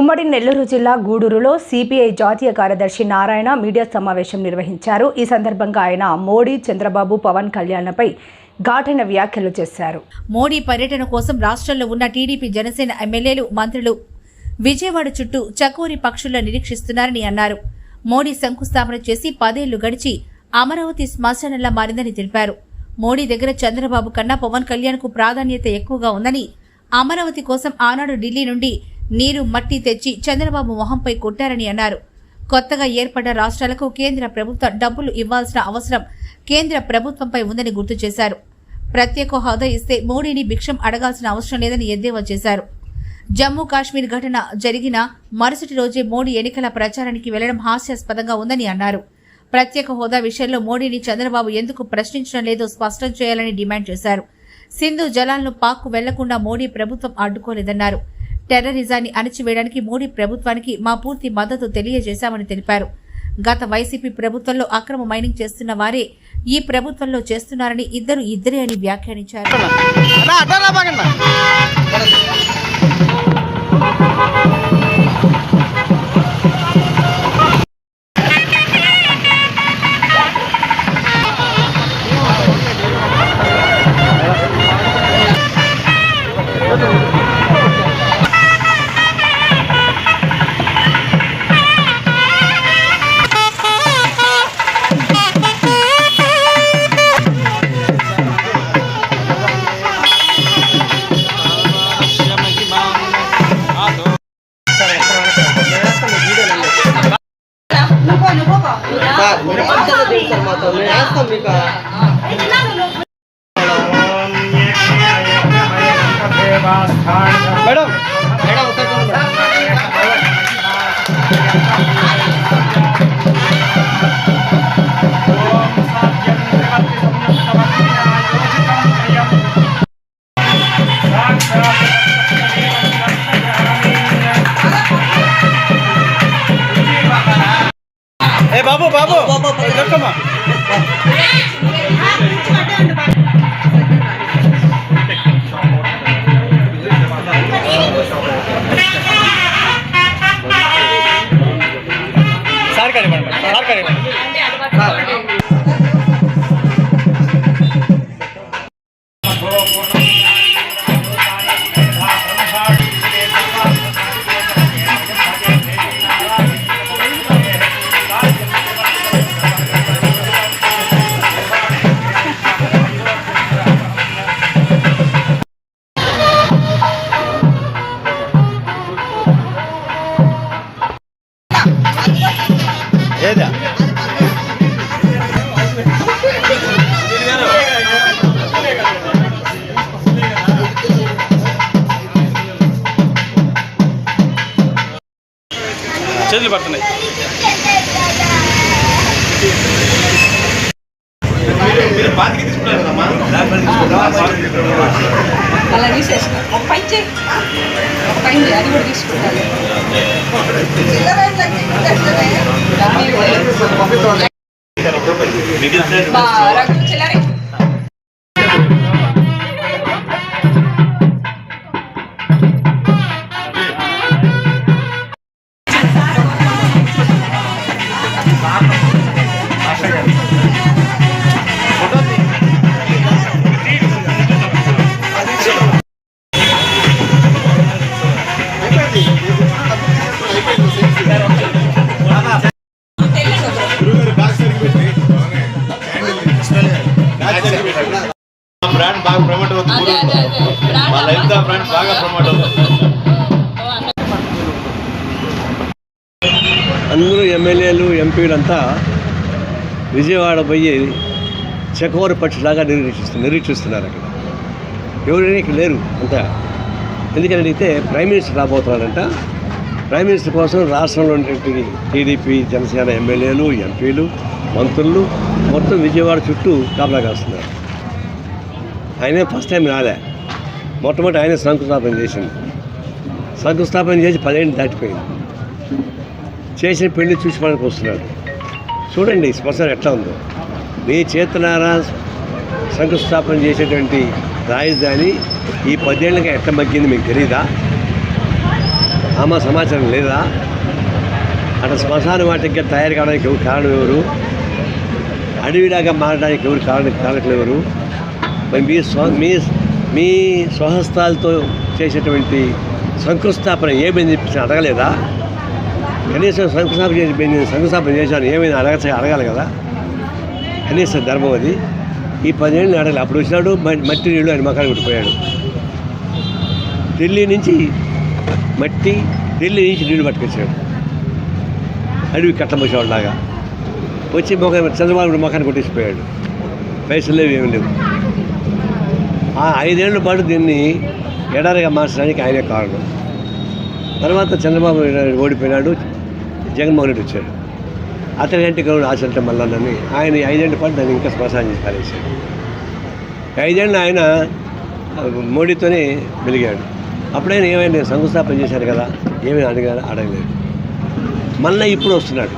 ఉమ్మడి నెల్లూరు జిల్లా గూడూరులో సిపిఐ జాతీయ కార్యదర్శి నారాయణ మీడియా సమావేశం నిర్వహించారు. ఈ సందర్భంగా ఆయన మోడీ చంద్రబాబు పవన్ కళ్యాణ్లపై ఘాటైన వ్యాఖ్యలు చేశారు. మోడీ పర్యటన కోసం రాష్ట్రంలో ఉన్న టీడీపీ జనసేన ఎమ్మెల్యేలు మంత్రులు విజయవాడ చుట్టూ చకోరి పక్షుల్లో నిరీక్షిస్తున్నారని అన్నారు. మోడీ శంకుస్థాపన చేసి పదేళ్ళు గడిచి అమరావతి శ్మశానంలా మారిందని తెలిపారు. మోడీ దగ్గర చంద్రబాబు కన్నా పవన్ కళ్యాణ్కు ప్రాధాన్యత ఎక్కువగా ఉందని అమరావతి కోసం ఆనాడు ఢిల్లీ నుండి నీరు మట్టి తెచ్చి చంద్రబాబు మొహంపై కొట్టారని అన్నారు. కొత్తగా ఏర్పడ్డ రాష్ట్రాలకు కేంద్ర ప్రభుత్వం డబ్బులు ఇవ్వాల్సిన అవసరం కేంద్ర ప్రభుత్వంపై ఉందని గుర్తు చేశారు. ప్రత్యేక హోదా ఇస్తే మోడీని భిక్షం అడగాల్సిన అవసరం లేదని ఎద్దేవా చేశారు. జమ్మూ కాశ్మీర్ ఘటన జరిగిన మరుసటి రోజే మోడీ ఎన్నికల ప్రచారానికి వెళ్ళడం హాస్యాస్పదంగా ఉందని అన్నారు. ప్రత్యేక హోదా విషయంలో మోడీని చంద్రబాబు ఎందుకు ప్రశ్నించడం లేదో స్పష్టం చేయాలని డిమాండ్ చేశారు. సింధు జలాలను పాక్కు వెళ్ళకుండా మోడీ ప్రభుత్వం అడ్డుకోలేదన్నారు. టెర్రరిజాన్ని అణచివేయడానికి మోడీ ప్రభుత్వానికి మా పూర్తి మద్దతు తెలియజేశామని తెలిపారు. గత వైసీపీ ప్రభుత్వంలో అక్రమ మైనింగ్ చేస్తున్న వారే ఈ ప్రభుత్వంలో చేస్తున్నారని ఇద్దరు ఇద్దరే అని వ్యాఖ్యానించారు. ఏదా చేతులు పడుతున్నాయి. అలా తీసేసిన. ఒక పని చేయి. ఒక పని అది కూడా తీసుకుంటాను. బాగా ఎమ్మెల్యేలు విజయవాడ పోయి చకోర పక్షిలాగా నిరీక్షిస్తు నిరీక్షిస్తున్నారు అక్కడ. ఎవరైనా ఇక్కడ లేరు అంతా. ఎందుకని అడిగితే ప్రైమ్ మినిస్టర్ రాబోతున్నారంట ప్రైమ్ మినిస్టర్ కోసం రాష్ట్రంలో ఉన్నటువంటి టీడీపీ జనసేన ఎమ్మెల్యేలు ఎంపీలు మంత్రులు మొత్తం విజయవాడ చుట్టూ కాపలా కాస్తున్నారు. ఆయనే ఫస్ట్ టైం రాలే. మొట్టమొదటి ఆయనే శంకుస్థాపన చేసింది శంకుస్థాపన చేసి పదిహేను దాటిపోయింది. చేసిన పెళ్ళి చూసుకోవడానికి వస్తున్నాడు చూడండి శ్మశానం ఎట్లా ఉందో. మీ చేతనారా శంకుస్థాపన చేసేటువంటి రాజధాని ఈ పదేళ్ళకి ఎట్లా మగ్గింది మీకు తెలీదా? ఆమె సమాచారం లేదా? అక్కడ శ్మశాన వాటికి తయారు కావడానికి ఎవరు కారణం ఎవరు? అడవిలాగా మారడానికి ఎవరు కారణ కారణం ఎవరు? మరి మీ స్వ మీ మీ స్వహస్తాలతో చేసేటువంటి శంకుస్థాపన ఏమని చెప్పి అడగలేదా? కనీసం శంకుస్థాపన చేసి నేను శంకుస్థాపన చేశాను. ఏమైనా అడగ అడగాలి కదా? కనీసం ధర్మం అది. ఈ పదేళ్ళు అడగాలి. అప్పుడు వచ్చినాడు మట్టి నీళ్ళు ఆయన మకాలు కొట్టిపోయాడు ఢిల్లీ నుంచి మట్టి ఢిల్లీ నుంచి నీళ్ళు పట్టుకొచ్చాడు. అడవి కట్టమోసేవాళ్ళలాగా వచ్చి మొక చంద్రబాబు మొఖాన్ని కొట్టేసిపోయాడు. పైసలు లేవు ఏమి లేవు. ఆ ఐదేళ్ళ పాటు దీన్ని ఎడారిగా మార్చడానికి ఆయనే కారణం. తర్వాత చంద్రబాబు ఓడిపోయినాడు. జగన్మోహన్ రెడ్డి వచ్చాడు అతనికంటే గౌరవ ఆచరణ మల్లన్నని ఆయన ఈ ఐదేళ్ళ పాటు దాన్ని ఇంకా శ్మశానం చేసి పారేశాడు ఐదేళ్ళు ఆయన మోడీతోనే వెలిగాడు అప్పుడైనా ఏమైనా శంకుస్థాపన చేశారు కదా ఏమైనా అడగాలి అడగలేదు. మళ్ళీ ఇప్పుడు వస్తున్నాడు.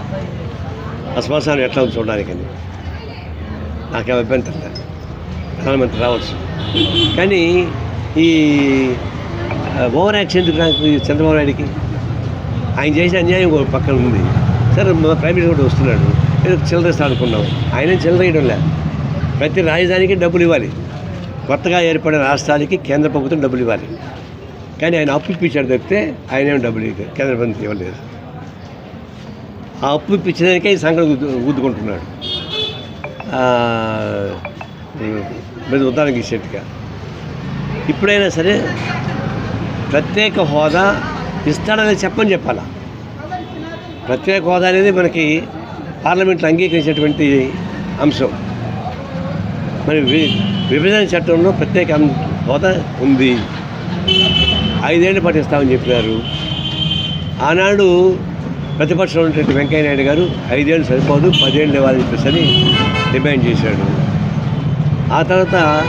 ఆ శ్మశానం ఎట్లా ఉంది చూడడానికని. నాకేం అభ్యంతరం లేదు. ప్రధానమంత్రి రావచ్చు. కానీ ఈ ఓవర్ యాక్షన్ ఎందుకు ఈ చంద్రబాబు నాయుడికి? ఆయన చేసిన అన్యాయం ఒక పక్కన ఉంది. సరే మా ప్రైమ్ మినిస్టర్ కూడా వస్తున్నాడు. ఏదో చిల్లరేస్తా అనుకున్నాం. ఆయన చిల్లరేయడం లే ప్రతి రాజధానికి డబ్బులు ఇవ్వాలి. కొత్తగా ఏర్పడిన రాష్ట్రాలకి కేంద్ర ప్రభుత్వం డబ్బులు ఇవ్వాలి. కానీ ఆయన అప్పు ఇప్పించాడు తప్పితే ఆయన ఏం డబ్బులు కేంద్ర ప్రభుత్వం ఇవ్వలేదు. ఆ అప్పు ఇప్పించడానికే ఈ సంఘటన గుద్దుకుంటున్నాడు ఆ, మీద ఉదాహరణకి ఇచ్చేట్టుగా. ఇప్పుడైనా సరే ప్రత్యేక హోదా ఇస్తాడని చెప్పని చెప్పాలా? ప్రత్యేక హోదా అనేది మనకి పార్లమెంట్లో అంగీకరించినటువంటి అంశం. మరి వి- విభజన చట్టంలో ప్రత్యేక అం- హోదా ఉంది. ఐదేళ్ళు పాటు ఇస్తామని చెప్పినారు. ఆనాడు ప్రతిపక్షంలో ఉన్నటువంటి వెంకయ్య నాయుడు గారు ఐదేళ్ళు సరిపోదు పదేళ్ళు ఇవ్వాలని చెప్పేసి అని డిమాండ్ చేశాడు. ఆ తర్వాత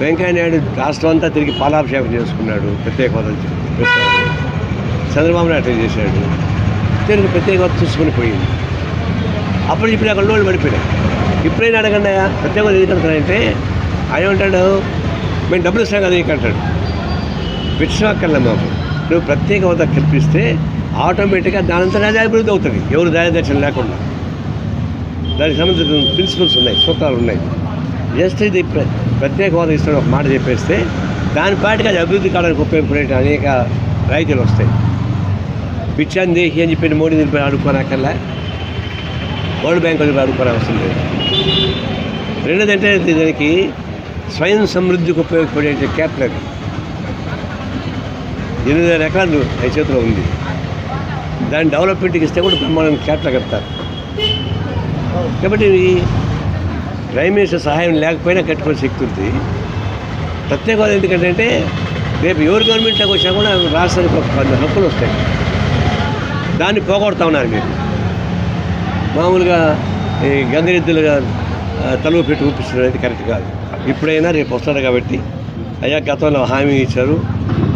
వెంకయ్య నాయుడు రాష్ట్రం అంతా తిరిగి పాలాభిషేకం చేసుకున్నాడు ప్రత్యేక హోదా చెప్పేశాడు చంద్రబాబు నాయుడు చేశాడు. తెలుగు ప్రత్యేక చూసుకొని పోయింది. అప్పుడు ఇప్పుడు అక్కడ రోజులు పడిపోయినాయి. ఇప్పుడైనా అడగండి ప్రత్యేకత ప్రత్యేక హోదా ఎందుకు అడుగుతున్నాడంటే ఆయన ఉంటాడు మేము డబ్బులు ఇస్తాం కదా నీకు అంటాడు. మాకు. నువ్వు ప్రత్యేక హోదా కల్పిస్తే ఆటోమేటిక్గా దానంతా అదే అభివృద్ధి అవుతుంది. ఎవరు దారిదర్శనం లేకుండా. దానికి సంబంధించిన ప్రిన్సిపల్స్ ఉన్నాయి సూత్రాలు ఉన్నాయి. జస్ట్ ఇది ప్ర- ప్రత్యేక హోదా ఇస్తాడు ఒక మాట చెప్పేస్తే దాని పాటికి అది అభివృద్ధి కావడానికి ఉపయోగపడే అనేక రాయితీలు వస్తాయి. పిచ్చాన్ని దేహి అని చెప్పి మోడీ నిలిపి ఆడుకోనక్కర్లే వరల్డ్ బ్యాంక్ అది ఆడుకోవడం వస్తుంది లేదు. రెండోది అంటే దానికి స్వయం సమృద్ధికి ఉపయోగపడే క్యాపిటల్. ఎనిమిది వేల ఎకరాలు ఆయన చేతిలో ఉంది. దాని డెవలప్మెంట్కి ఇస్తే కూడా బ్రహ్మాండం క్యాపిటల్ కడతారు. కాబట్టి ప్రైమ్ మినిస్టర్ సహాయం లేకపోయినా కట్టుకునే శక్తి ఉంది. ప్రత్యేక ఎందుకంటే రేపు ఎవరు గవర్నమెంట్లోకి వచ్చినా కూడా రాష్ట్రానికి ఒక హక్కులు వస్తాయి. దాన్ని పోగొడతా ఉన్నారు మీరు. మామూలుగా ఈ గంగరెద్దులుగా తలువు తలుపు పెట్టి ఊపిస్తున్నారు అయితే కరెక్ట్ కాదు. ఇప్పుడైనా రేపు వస్తారు కాబట్టి అయ్యా గతంలో హామీ ఇచ్చారు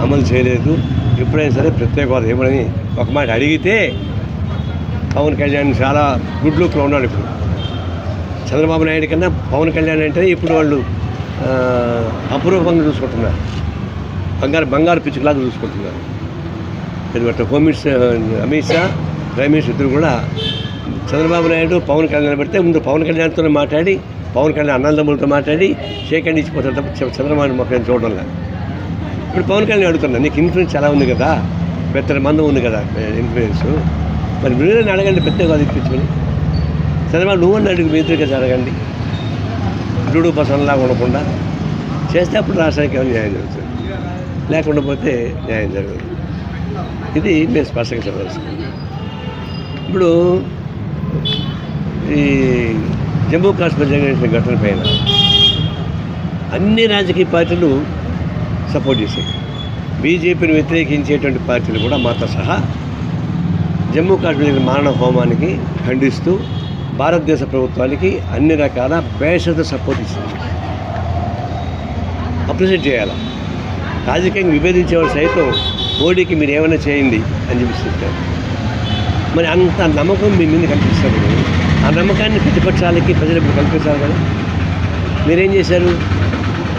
అమలు చేయలేదు. ఎప్పుడైనా సరే ప్రత్యేక హోదా ఏమని ఒక మాట అడిగితే పవన్ కళ్యాణ్ చాలా గుడ్ లుక్లో ఉన్నాడు ఇప్పుడు. చంద్రబాబు నాయుడు కన్నా పవన్ కళ్యాణ్ అంటే ఇప్పుడు వాళ్ళు ఆ, అపురూపంగా చూసుకుంటున్నారు. బంగారు బంగారు పిచ్చులాగా చూసుకుంటున్నారు. తర్వాత home Amit Shah prime minister ఇద్దరు కూడా చంద్రబాబు నాయుడు పవన్ కళ్యాణ్ పెడితే ముందు పవన్ కళ్యాణ్తో మాట్లాడి పవన్ కళ్యాణ్ అన్నదమ్ములతో మాట్లాడి షేక్ అండ్ ఇచ్చిపోతారు తప్ప చంద్రబాబు మొక్క చూడడంలా ఇప్పుడు పవన్ కళ్యాణ్ అడుగుతున్నా నీకు ఇన్ఫ్లుయెన్స్ చాలా ఉంది కదా పెద్ద మందం ఉంది కదా ఇన్ఫ్లుయెన్స్ మరి మీరేనా అడగండి పెద్దగా అది ఇప్పించుకొని చంద్రబాబు నువ్వు అని అడుగు మీ కదా అడగండి. డూడు పసంలాగా ఉండకుండా చేస్తే అప్పుడు రాష్ట్రానికి ఏమైనా న్యాయం జరుగుతుంది. లేకుండా పోతే న్యాయం జరుగుతుంది ఇది మేము స్పష్టంగా చెప్పాల్సింది. ఇప్పుడు ఈ జమ్మూ కాశ్మీర్ జరిగిన ఘటన పైన అన్ని రాజకీయ పార్టీలు సపోర్ట్ చేశాయి. బీజేపీని వ్యతిరేకించేటువంటి పార్టీలు కూడా మాతో సహా జమ్మూ కాశ్మీర్ మారణ హోమానికి ఖండిస్తూ భారతదేశ ప్రభుత్వానికి అన్ని రకాల బేషత సపోర్ట్ ఇస్తుంది. అప్రిషియేట్ చేయాలి? రాజకీయంగా విభేదించేవాడు సైతం మోడీకి మీరు ఏమైనా చేయండి అని చెప్పి చెప్పారు. మరి అంత నమ్మకం మీ మీద కల్పిస్తారు ఆ నమ్మకాన్ని ప్రతిపక్షాలకి ప్రజలకు కల్పించాలి కదా. మీరేం చేశారు?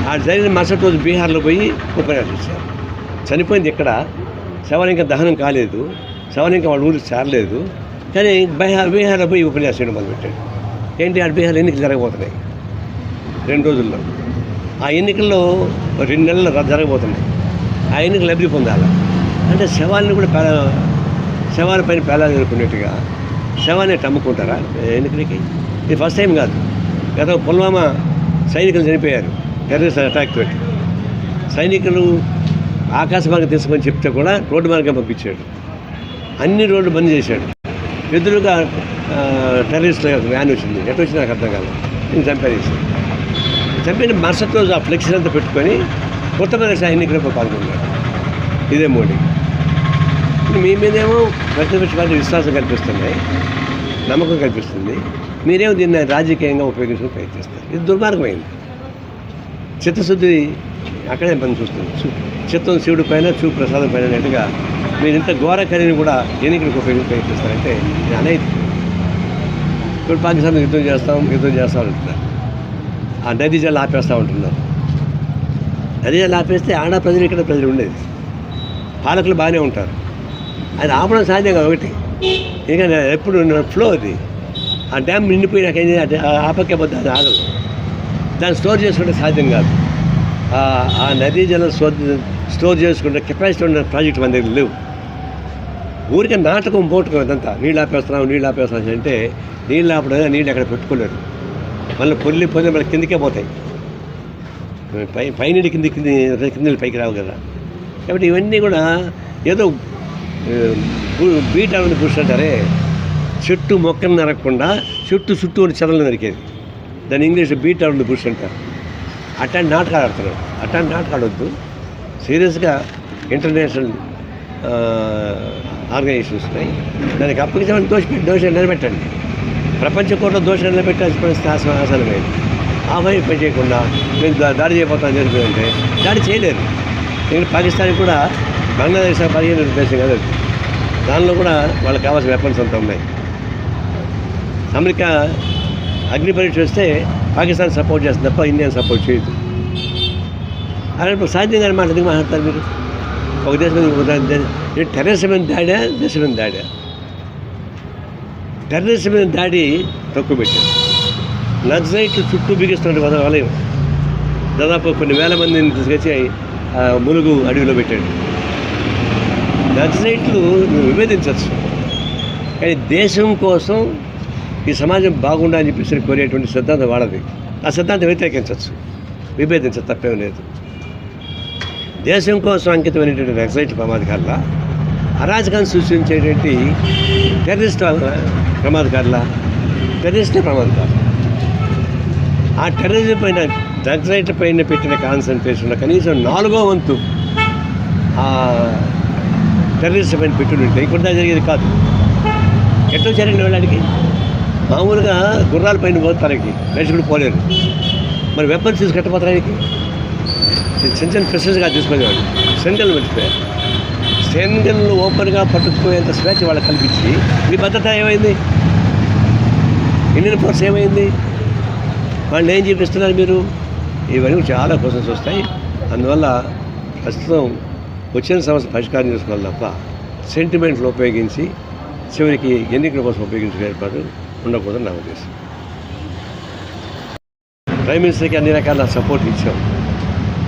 ఆ జరిగిన మరుసటి రోజు బీహార్లో పోయి ఉపన్యాసం ఇచ్చారు. చనిపోయింది ఇక్కడ శవాలు ఇంకా దహనం కాలేదు. శవాలు ఇంకా వాళ్ళ ఊరికి చేరలేదు. కానీ బీహార్ బీహార్లో పోయి ఉపన్యాసం చేయడం మొదలుపెట్టాడు ఏంటి? ఆ బీహార్ ఎన్నికలు జరగబోతున్నాయి. రెండు రోజుల్లో. ఆ ఎన్నికల్లో రెండు నెలలు జరగబోతున్నాయి. ఆ ఎన్నికలు లబ్ధి పొందాలి? అంటే శవాలను కూడా పేల శవాల పైన పేలాలనుకున్నట్టుగా శవాన్ని అమ్ముకుంటారా ఎన్నికలకి ఇది ఫస్ట్ టైం కాదు. గత పుల్వామా సైనికులు చనిపోయారు. టెర్రరిస్ట్ అటాక్ తోటి. సైనికులు ఆకాశ మార్గం తీసుకొని చెప్తే కూడా రోడ్డు మార్గం పంపించాడు. అన్ని రోడ్లు బంద్ చేశాడు. ఎదురుగా ఆ, టెర్రరిస్టుల వ్యాన్ వచ్చింది. ఎటు వచ్చింది నాకు అర్థం కాదు నేను చంపేసి చంపిన మరుసటి రోజు ఆ ఫ్లెక్సీ అంతా పెట్టుకొని ఉత్తరప్రదేశ్ ఎన్నికలకు పాల్గొన్నాడు ఇదే మోడీ. మీ మీదేమో ప్రతిపక్ష పార్టీ విశ్వాసం కల్పిస్తున్నాయి. నమ్మకం కల్పిస్తుంది. మీరేమో దీన్ని రాజకీయంగా ఉపయోగించుకుని ప్రయత్నిస్తారు ఇది దుర్మార్గమైంది. చిత్తశుద్ధి అక్కడే పని చూస్తుంది చిత్తం శివుడి పైన చూ ప్రసాదం పైన అన్నట్టుగా మీరు ఇంత ఘోర కర్యని కూడా ఎన్నికలకు ఉపయోగించి ప్రయత్నిస్తారంటే ఇది అనేది ఇప్పుడు పాకిస్తాన్ యుద్ధం చేస్తాం యుద్ధం చేస్తాం అంటున్నారు. ఆ నదీ జల్ ఆపేస్తూ ఉంటున్నారు. నదీ జల్ ఆపేస్తే ఆడ ప్రజలు ఇక్కడ ప్రజలు ఉండేది. పాలకులు బాగానే ఉంటారు. అది ఆపడం సాధ్యం కాదు ఒకటి. ఎందుకంటే ఎప్పుడు ఫ్లో అది. ఆ డ్యామ్ నిండిపోయినాక ఏం చేయాలి? అది ఆగదు. దాన్ని స్టోర్ చేసుకుంటే సాధ్యం కాదు. ఆ- నదీ జలం స్టోర్ స్టోర్ చేసుకుంటే కెపాసిటీ ఉన్న ప్రాజెక్ట్ మన దగ్గర లేవు. ఊరికే నాటకం పోటుకం అదంతా. నీళ్ళు ఆపేస్తున్నాం నీళ్ళు ఆపేస్తున్నాం అంటే నీళ్ళు ఆపడం నీళ్ళు అక్కడ పెట్టుకోలేరు. మళ్ళీ పొల్లి పొల్లి మళ్ళీ కిందకే పోతాయి. పై పైనుండి కింది కింది కింద పైకి రావు కదా. కాబట్టి ఇవన్నీ కూడా ఏదో బీట్ అనేది బుష్ అంటారే చెట్టు మొక్కను నరకకుండా చెట్టు చుట్టూ ఉన్న చెదలను నరికేది. దాని ఇంగ్లీష్ బీట్ అరౌండ్ అంటారు అట్లాంటి నాటకాలు ఆడుతున్నాడు అట్లాంటి నాటకాలు వద్దు. సీరియస్గా ఇంటర్నేషనల్ ఆర్గనైజేషన్స్ ఉన్నాయి. దానికి అప్పగించమని దోష దోష నిలబెట్టండి. ప్రపంచ కోట్లో దోష నిలబెట్టాల్సిన పరిస్థితి ఆస ఆసనమైంది ఆ పని పని చేయకుండా మేము దా- దాడి చేయబోతాం జరుగుతుందంటే దాడి చేయలేరు ఎందుకంటే పాకిస్తాన్ కూడా బంగ్లాదేశ్ పదిహేను దేశం కదా. దానిలో కూడా వాళ్ళకి కావాల్సిన వెపన్స్ అంతా ఉన్నాయి. అమెరికా అగ్ని పరీక్ష వస్తే పాకిస్తాన్ సపోర్ట్ చేస్తుంది తప్ప ఇండియన్ సపోర్ట్ చేయదు. అలాంటి సాధ్యం కానీ మాట ఎందుకు మాట్లాడతారు మీరు? ఒక దేశం మీద మీద దాడా దేశం మీద దాడా? టెర్రరిజం మీద దాడి తక్కువ పెట్టారు. నక్సైట్లు చుట్టూ బిగిస్తున్న వలయం దాదాపు కొన్ని వేల మందిని తీసుకొచ్చి ములుగు అడవిలో పెట్టాడు నక్సైట్లు నువ్వు విభేదించవచ్చు. కానీ దేశం కోసం ఈ సమాజం బాగుండాలని చెప్పేసి కోరేటువంటి సిద్ధాంతం వాడది ఆ సిద్ధాంతం వ్యతిరేకించవచ్చు. విభేదించచ్చు తప్పేం లేదు. దేశం కోసం అంకితమైనటువంటి నక్సలైట్ ప్రమాదకారుల అరాజకాన్ని సృష్టించేటువంటి టెర్రరిస్ట్ ప్రమాదకారుల టెర్రరిస్టే ప్రమాదకారులు. ఆ టెర్రరిజం పైన నక్సలైట్ పైన పెట్టిన కాన్సన్ట్రేషన్లో కనీసం నాలుగో వంతు టెర్రరిస్ట్ పైన పెట్టి ఉంటే ఇప్పుడు జరిగేది కాదు. ఎట్లా జరిగిన వెళ్ళడానికి? మామూలుగా గుర్రాల పైన పోతానికి మనుషులు పోలేరు. మరి వెపన్స్ తీసి కట్టపోతానికి చిన్న చిన్న ప్రెసెస్గా తీసుకునేవాడు సెంట్రల్ మర్చిపోయారు. సెంగల్ను ఓపెన్గా పట్టుకుపోయేంత స్వేచ్ఛ వాళ్ళకి కల్పించి మీ భద్రత ఏమైంది? ఇండియన్ ఫోర్స్ ఏమైంది? వాళ్ళు ఏం చూపిస్తున్నారు మీరు? ఇవన్నీ చాలా క్వశ్చన్స్ వస్తాయి. అందువల్ల ప్రస్తుతం వచ్చిన సమస్య పరిష్కారం చేసుకోవాలి తప్ప సెంటిమెంట్లు ఉపయోగించి చివరికి ఎన్నికల కోసం ఉపయోగించే ఏర్పాటు ఉండకూడదని నా ఉద్దేశం. ప్రైమ్ మినిస్టర్కి అన్ని రకాల సపోర్ట్ ఇచ్చాం.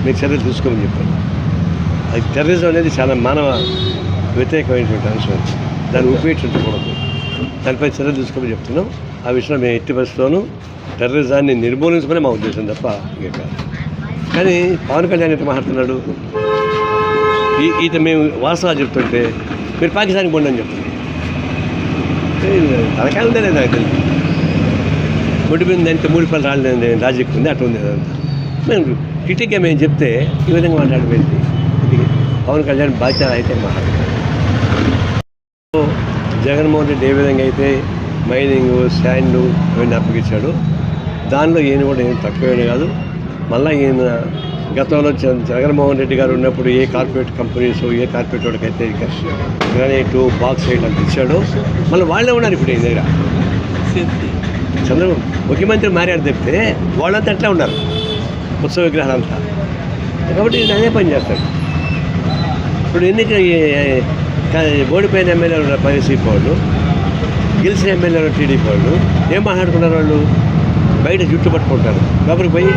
మీరు చర్యలు తీసుకోమని చెప్పాను అది టెర్రరిజం అనేది చాలా మానవ వ్యతిరేకమైనటువంటి అంశం. దాన్ని ఉపయోగించకూడదు. దానిపై చర్యలు తీసుకోమని చెప్తున్నాం. ఆ విషయంలో మేము ఎట్టి పరిస్థితుల్లోనూ టెర్రరిజాన్ని నిర్మూలించమని మా ఉద్దేశం తప్ప ఇంకా కానీ పవన్ కళ్యాణ్ ఎట్లా మాట్లాడుతున్నాడు. ఈత మేము వాస్తవాలు చెప్తుంటే మీరు పాకిస్తాన్కి పోండి అని చెప్తున్నారు తలకాయ లేదు నాకు తెలియదు ముడి మీద అంటే మూడు పనులు రాలేదు రాజకీయ ఉంది అటు ఉంది అదంతా మేము క్రిటిక్గా మేము చెప్తే ఈ విధంగా మాట్లాడిపోయింది. పవన్ కళ్యాణ్ బాధ్యత అయితే మాట్లాడతారు జగన్మోహన్ రెడ్డి ఏ విధంగా అయితే మైనింగ్ శాండ్ ఇవన్నీ అప్పగించాడు దానిలో ఈయన కూడా ఏం తక్కువైన కాదు. మళ్ళీ ఈయన గతంలో జగన్మోహన్ రెడ్డి గారు ఉన్నప్పుడు ఏ కార్పొరేట్ కంపెనీస్ ఏ కార్పొరేట్ వాడికైతే గ్రానైట్ బాక్స్ సైడ్ అంత ఇచ్చాడో మళ్ళీ వాళ్ళే ఉన్నారు ఇప్పుడు ఈ దగ్గర. చంద్రబాబు ముఖ్యమంత్రి మారాడు చెప్తే వాళ్ళంతా అట్లా ఉన్నారు. ఉత్సవ విగ్రహాలంతా. కాబట్టి ఈయన అదే పని చేస్తాడు. ఇప్పుడు ఎన్నిక ఓడిపోయిన ఎమ్మెల్యేలు ఉన్నారు వైసీపీ వాళ్ళు గెలిచిన ఎమ్మెల్యేలు టీడీపీ వాళ్ళు ఏం మాట్లాడుకున్నారు వాళ్ళు? బయట జుట్టు పట్టుకుంటారు. లోపలికి పోయి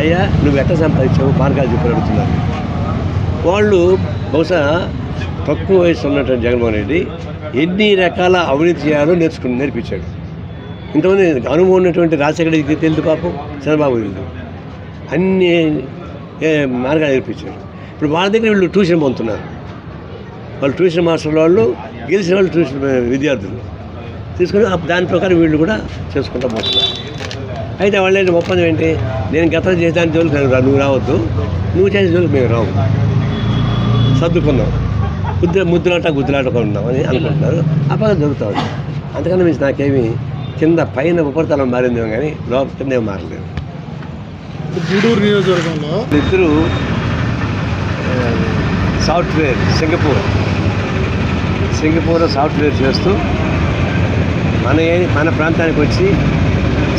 అయ్యా నువ్వు ఎట్లా సంపాదించావు మార్గాలు చెప్పి అడుగుతున్నారు. వాళ్ళు బహుశా తక్కువ వయసు ఉన్నటువంటి జగన్మోహన్ రెడ్డి ఎన్ని రకాల అవినీతి చేయాలో నేర్చుకుని నేర్పించాడు. ఇంతమంది అనుభవం ఉన్నటువంటి రాజశేఖర రెడ్డికి తెలుసు పాపం? చంద్రబాబు తెలుసు అన్ని మార్గాలు నేర్పించారు ఇప్పుడు వాళ్ళ దగ్గర వీళ్ళు ట్యూషన్ పొందుతున్నారు. వాళ్ళు ట్యూషన్ మాస్టర్ వాళ్ళు గెలిచిన వాళ్ళు ట్యూషన్ విద్యార్థులు. తీసుకుని దాని ప్రకారం వీళ్ళు కూడా చేసుకుంటూ పోతున్నారు. అయితే వాళ్ళ ఒప్పందం ఏంటి? నేను గతం చేసిన జోలికి నువ్వు రావద్దు. నువ్వు చేసిన జోలికి మేము రావు సర్దుకుందాం. ముద్ర ముద్దులాట గుద్దులాట ఉన్నాం అని అనుకుంటున్నారు. అప్పగా జరుగుతుంది అంతకన్నా మించి నాకేమి కింద పైన ఉపరితలం మారిందేమో కానీ లోపల కింద మారలేదు. గూడూరు నియోజకవర్గంలో ఇద్దరు సాఫ్ట్వేర్ సింగపూర్. సింగపూర్ సాఫ్ట్వేర్ చేస్తూ మన ఏ- మన ప్రాంతానికి వచ్చి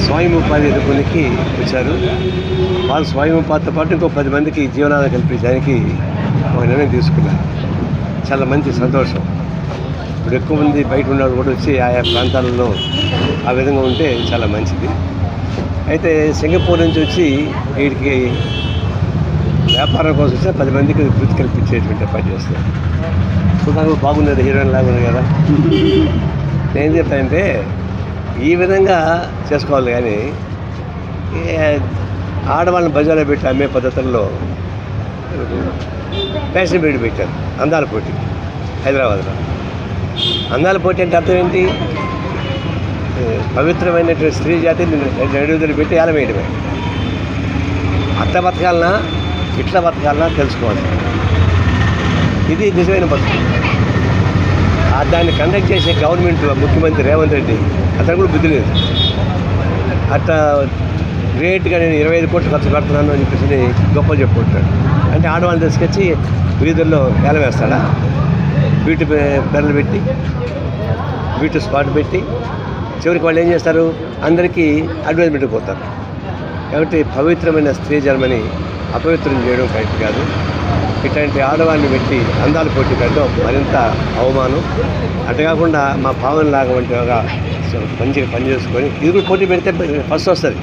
స్వయం ఉపాధి ఎదుర్కొనికి వచ్చారు. వాళ్ళు స్వయం ఉపాధితో పాటు ఇంకో పది మందికి జీవనాధారం కల్పించడానికి ఒక నిర్ణయం తీసుకున్నారు. చాలా మంచి సంతోషం. ఇప్పుడు ఎక్కువ మంది బయట ఉన్నవాళ్ళు కూడా వచ్చి ఆయా ప్రాంతాలలో ఆ విధంగా ఉంటే చాలా మంచిది. అయితే సింగపూర్ నుంచి వచ్చి వీడికి వ్యాపారం కోసం వస్తే పది మందికి వృత్తి కల్పించేటువంటి పని చేస్తారు చూడడానికి బాగున్నది హీరోయిన్ లాగా ఉంది కదా. నేను చెప్తానంటే ఈ విధంగా చేసుకోవాలి కానీ ఆడవాళ్ళని బజార్లో పెట్టి అమ్మే పద్ధతుల్లో ఫ్యాషన్ బీడ్ పెట్టారు. అందాల పోటీ హైదరాబాద్లో. అందాల పోటీ అంటే అర్థం ఏంటి? పవిత్రమైనటువంటి స్త్రీ జాతి నడుదలు పెట్టి ఏలమేయడమే అత్త బతకాలన్నా ఇట్లా బతకాలన్నా తెలుసుకోవాలి. ఇది నిజమైన బతుకు. దాన్ని కండక్ట్ చేసే గవర్నమెంట్ ముఖ్యమంత్రి రేవంత్ రెడ్డి అతను కూడా బుద్ధి లేదు. అట్లా గ్రేట్గా నేను ఇరవై ఐదు కోట్లు ఖర్చు పెడుతున్నాను అని చెప్పేసి గొప్ప చెప్పుకుంటాడు. అంటే ఆడవాళ్ళని తీసుకొచ్చి వీధుల్లో వేల వేస్తాడా? బ్యూటీ పెరలు పెట్టి బ్యూటీ స్పాట్ పెట్టి చివరికి వాళ్ళు ఏం చేస్తారు? అందరికీ అడ్వర్టైజ్మెంట్ పోతారు. కాబట్టి పవిత్రమైన స్త్రీ జన్మని అపవిత్రం చేయడం కరెక్ట్ కాదు. ఇట్లాంటి ఆడవాళ్ళని పెట్టి అందాలు పోటీ పెట్టడం మరింత అవమానం. అటు కాకుండా మా భావన లాగా వంటి ఒక మంచిగా పని చేసుకొని ఇది కూడా పోటీ పెడితే ఫస్ట్ వస్తుంది.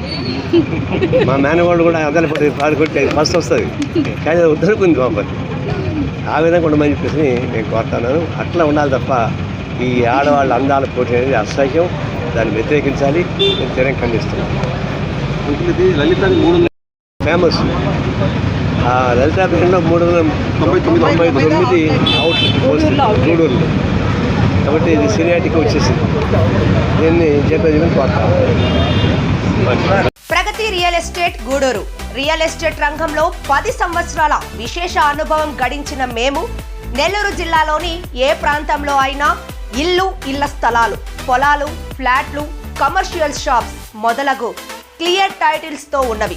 మా మేనవాళ్ళు కూడా అందాలు పోటీ పాడు కొట్టి ఫస్ట్ వస్తుంది. కానీ అది వద్దనుకుంది ఆ విధంగా ఉండమని చెప్పేసి నేను కోరుతున్నాను. అట్లా ఉండాలి తప్ప ఈ ఆడవాళ్ళ అందాల పోటీ అనేది అసహ్యం. దాన్ని వ్యతిరేకించాలి. నేను తీరం ఖండిస్తున్నాను. ఫేమస్ ఆ లలితా బిల్డింగ్లో మూడు వందల తొంభై తొమ్మిది తొంభై తొమ్మిది అవుట్ పోస్ట్ గూడూరులో కాబట్టి ఇది సీనియాటికి వచ్చేసింది. దీన్ని చెప్పేది కోరుతాను Pragati real estate Gudur. Real estate రంగంలో పది సంవత్సరాల విశేష అనుభవం గడించిన మేము నెల్లూరు జిల్లాలోని ఏ ప్రాంతంలో అయినా ఇల్లు ఇళ్ళ స్థలాలు పొలాలు ఫ్లాట్లు కమర్షియల్ షాప్స్ మొదలగు క్లియర్ టైటిల్స్తో ఉన్నవి.